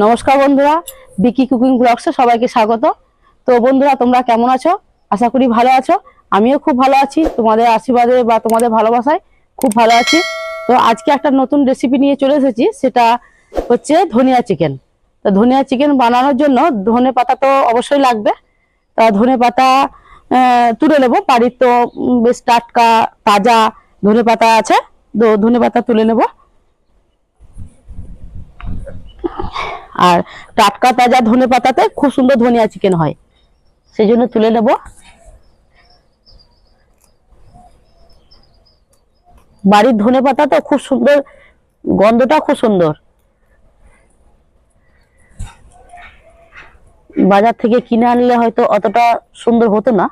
নমস্কার বন্ধুরা, বিকি কুকিং ব্লগসে সবাইকে স্বাগত। তো বন্ধুরা, তোমরা কেমন আছো? আশা করি ভালো আছো। আমিও খুব ভালো আছি। তোমাদের আশীর্বাদে বা তোমাদের ভালোবাসায় খুব ভালো আছি। তো আজকে একটা নতুন রেসিপি নিয়ে চলে এসেছি, সেটা হচ্ছে ধনিয়া চিকেন। তো ধনিয়া চিকেন বানানোর জন্য ধনে পাতা তো অবশ্যই লাগবে। তা ধনে পাতা তুলে নেব। বাড়ির তো বেশ টাটকা, তাজা ধনে পাতা আছে। তো ধনে পাতা তুলে নেব। আর টাটকা তাজা ধনে পাতাতে খুব সুন্দর ধনিয়া চিকেন হয়। সেই জন্য তুলে নেব। বাড়ির ধনে পাতা তো খুব সুন্দর, গন্ধটা খুব সুন্দর। বাজার থেকে কিনে আনলে হয়তো অতটা সুন্দর হতো না।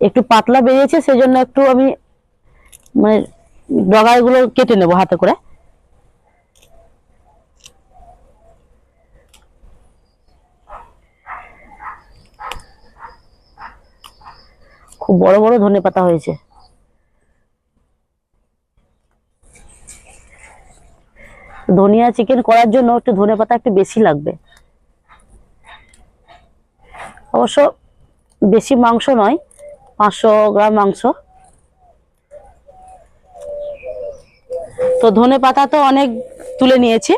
একটু পাতলা বেরিয়েছে, সেজন্য একটু আমি মানে ডগাগুলো কেটে নেব হাতে করে। খুব বড় বড় ধনে পাতা হয়েছে। ধনিয়া চিকেন করার জন্য একটু ধনে পাতা একটু বেশি লাগবে। অবশ্য বেশি মাংস নয়, পাঁচশো গ্রাম মাংস। তো ধনে পাতা তো অনেক তুলে নিয়েছি।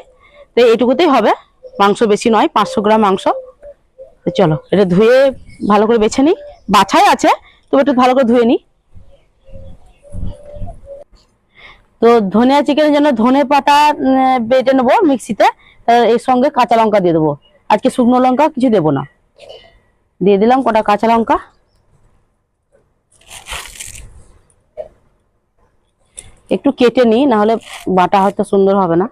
তো এইটুকুতেই হবে। মাংস বেশি নয়, পাঁচশো গ্রাম মাংস। তো চলো, এটা ধুয়ে ভালো করে বেছে নিই। বাছাই আছে, তবে একটু ভালো করে ধুয়ে নিই। তো ধনিয়া চিকেনের জন্য ধনে পাতা বেটে নেব মিক্সিতে। এর সঙ্গে কাঁচা লঙ্কা দিয়ে দেবো। আজকে শুকনো লঙ্কা কিছু দেবো না। দিয়ে দিলাম কটা কাঁচা লঙ্কা। একটু কেটে নিই, নাহলে বাটা হয়তো সুন্দর হবে না।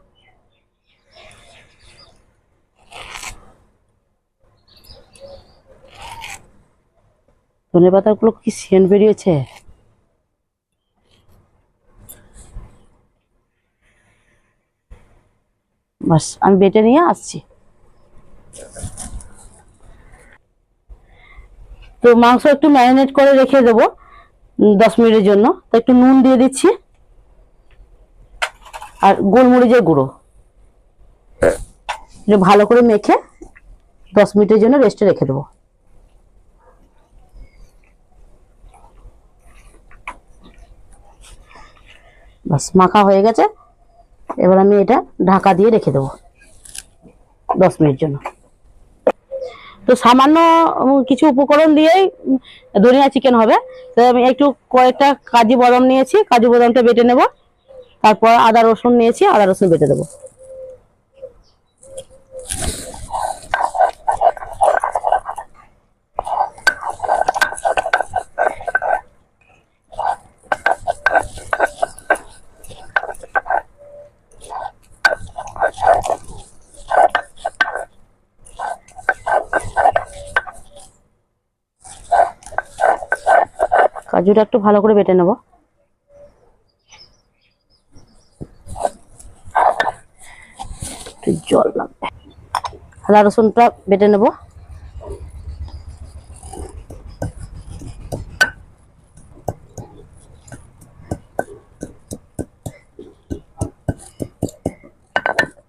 ধনে পাতাগুলো কি সেন্ট বেরিয়েছে? বাস, আমি বেটে নিয়ে আসছি। তো মাংস একটু ম্যারিনেট করে রেখে দেবো দশ মিনিটের জন্য। তো একটু নুন দিয়ে দিচ্ছি। আর গোলমরিচের গুঁড়ো। ভালো করে মেখে দশ মিনিটের জন্য রেস্টে রেখে দেবো। বাস মাখা হয়ে গেছে। এবার আমি এটা ঢাকা দিয়ে রেখে দেবো দশ মিনিট জন্য। তো সামান্য কিছু উপকরণ দিয়েই ধনিয়া চিকেন হবে। তো আমি একটু কয়েকটা কাজু বাদাম নিয়েছি। কাজু বাদামটা বেটে নেব। তারপর আদা রসুন নিয়েছি আদা রসুন বেটে দেবো। কাজুটা একটু ভালো করে বেটে নেব একটু জল লাগবে আদা রসুনটা বেটে নেব।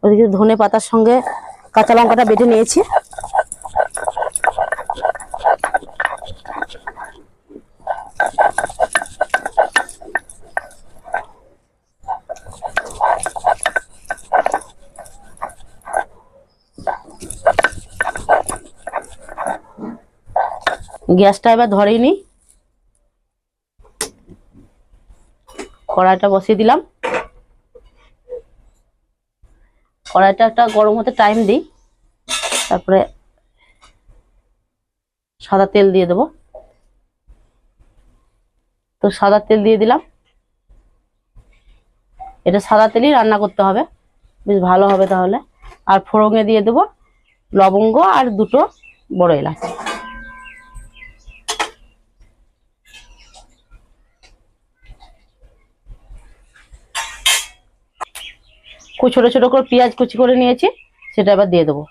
ওদিকে ধনে পাতার সঙ্গে কাঁচা লঙ্কাটা বেটে নিয়েছি। গ্যাসটা এবার ধরেই নি। কড়াইটা বসিয়ে দিলাম। কড়াইটা একটা গরম হতে টাইম দিই। তারপরে সাদা তেল দিয়ে দেবো। তো সাদা তেল দিয়ে দিলাম। এটা সাদা তেলই রান্না করতে হবে। বেশ ভালো হবে তাহলে। আর ফোড়ঙে দিয়ে দেবো লবঙ্গ আর দুটো বড় এলাচ। ছোট ছোট করে পেঁয়াজ কুচি করে নিয়েছি, সেটা এবার দিয়ে দেবো।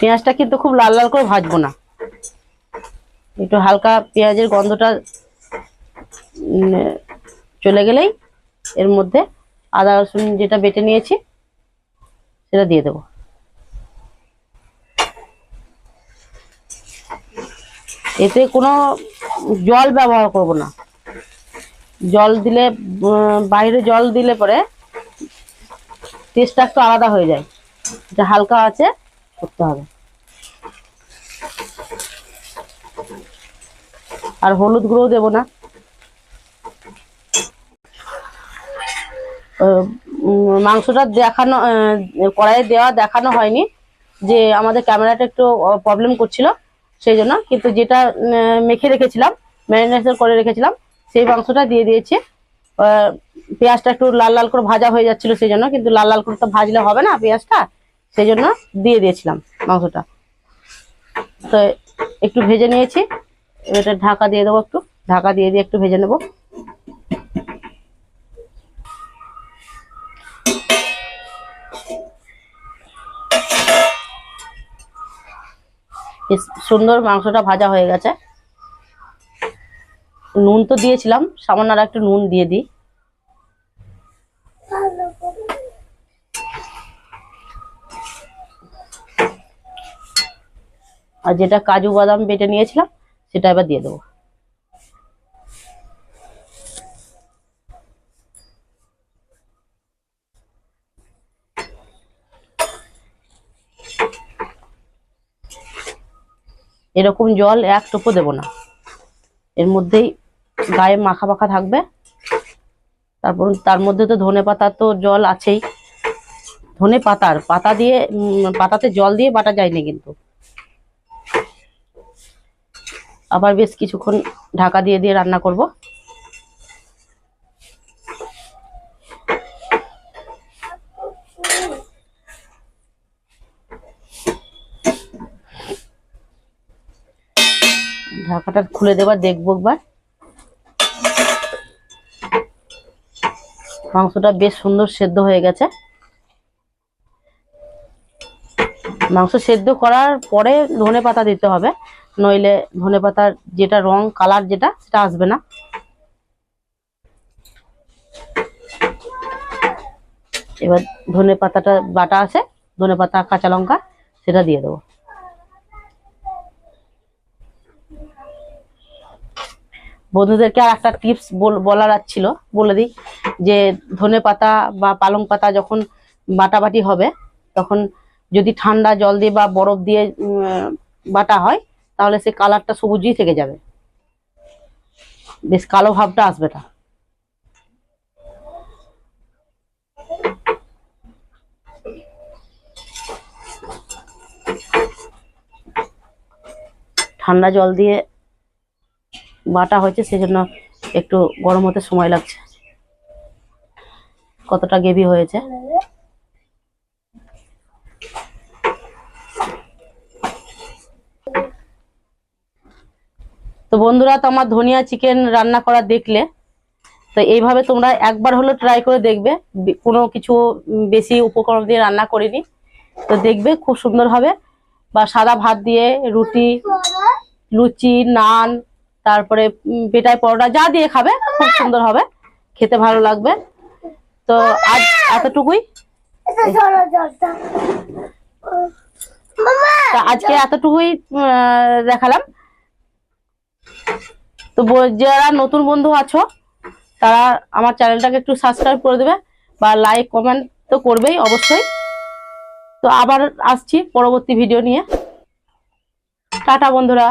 পেঁয়াজটা কিন্তু খুব লাল লাল করে ভাজবো না। একটু হালকা পেঁয়াজের গন্ধটা চলে গেলেই এর মধ্যে আদা, রসুন যেটা বেটে নিয়েছি, সেটা দিয়ে দেবো। এতে কোনো জল ব্যবহার করব না। জল দিলে বাইরে জল দিলে পরে টেস্টটা একটু আলাদা হয়ে যায়। এটা হালকা আছে, করতে হবে। আর হলুদ গুঁড়ো দেবো না। মাংসটা দেখানো কড়াইয়ে দেওয়া দেখানো হয়নি, যে আমাদের ক্যামেরাটা একটু প্রবলেম করছিল, সেই জন্য। কিন্তু যেটা মেখে রেখেছিলাম, ম্যারিনেশন করে রেখেছিলাম, সেই মাংসটা দিয়ে দিয়েছি। পেঁয়াজটা একটু লাল লাল করে ভাজা হয়ে যাচ্ছিল সেই জন্য, কিন্তু লাল লাল করে তো ভাজলে হবে না পেঁয়াজটা, সেই জন্য দিয়ে দিয়েছিলাম মাংসটা। তো একটু ভেজে নিয়েছি। এটা ঢাকা দিয়ে দেবো একটু। ঢাকা দিয়ে দিয়ে একটু ভেজে নেব। সুন্দর মাংসটা ভাজা হয়ে গেছে। নুন তো দিয়েছিলাম, সামান্য আর একটু নুন দিয়ে দিই। আর যেটা কাজু বাদাম বেটে নিয়েছিলাম সেটা এবার দিয়ে দেবো। এরকম জল এক টোপো দেবো না। এর মধ্যেই গায়ে মাখা মাখা থাকবে। তারপর তার মধ্যে তো ধনে পাতার তো জল আছেই। ধনে পাতার পাতা দিয়ে পাতাতে জল দিয়ে বাটা যায়নি কিন্তু। আবার বেশ কিছুক্ষণ ঢাকা দিয়ে দিয়ে রান্না করব। ঢাকাটা খুলে দেবার দেখব একবার। মাংসটা বেশ সুন্দর সেদ্ধ হয়ে গেছে। মাংস সেদ্ধ করার পরে ধনে পাতা দিতে হবে। নইলে ধনে পাতার যেটা রং কালার যেটা, সেটা আসবে না। এবার ধনে পাতাটা বাটা আছে, ধনে পাতা, কাঁচা লঙ্কা, সেটা দিয়ে দেবো। বন্ধুদেরকে আর একটা টিপস বলার ছিল, বলে দিই যে ধনে পাতা বা পালং পাতা যখন বাটাবাটি হবে, তখন যদি ঠান্ডা জল দিয়ে বা বরফ দিয়ে বাটা হয় তাহলে সে কালারটা সবুজই থেকে যাবে। বেশ কালো ভাবটা আসবে না ঠান্ডা জল দিয়ে বাটা হয়েছে, সেজন্য একটু গরম হতে সময় লাগছে। কতটা গেভি হয়েছে। বন্ধুরা তো আমার ধনিয়া চিকেন রান্না করা দেখলে তো এইভাবে তোমরা একবার হলো ট্রাই করে দেখবে। কোনো কিছু বেশি উপকরণ দিয়ে রান্না করিনি। তো দেখবে খুব সুন্দর হবে। বা সাদা ভাত দিয়ে রুটি লুচি নান তারপরে পেটাই পরোটা যা দিয়ে খাবে খুব সুন্দর হবে। খেতে ভালো লাগবে। তো আজ এতটুকুই। আজকে এতটুকুই দেখালাম। তো যারা নতুন বন্ধু আছো, তারা আমার চ্যানেলটাকে একটু সাবস্ক্রাইব করে দেবে বা লাইক কমেন্ট তো করবেই অবশ্যই। তো আবার আসছি পরবর্তী ভিডিও নিয়ে। টাটা বন্ধুরা।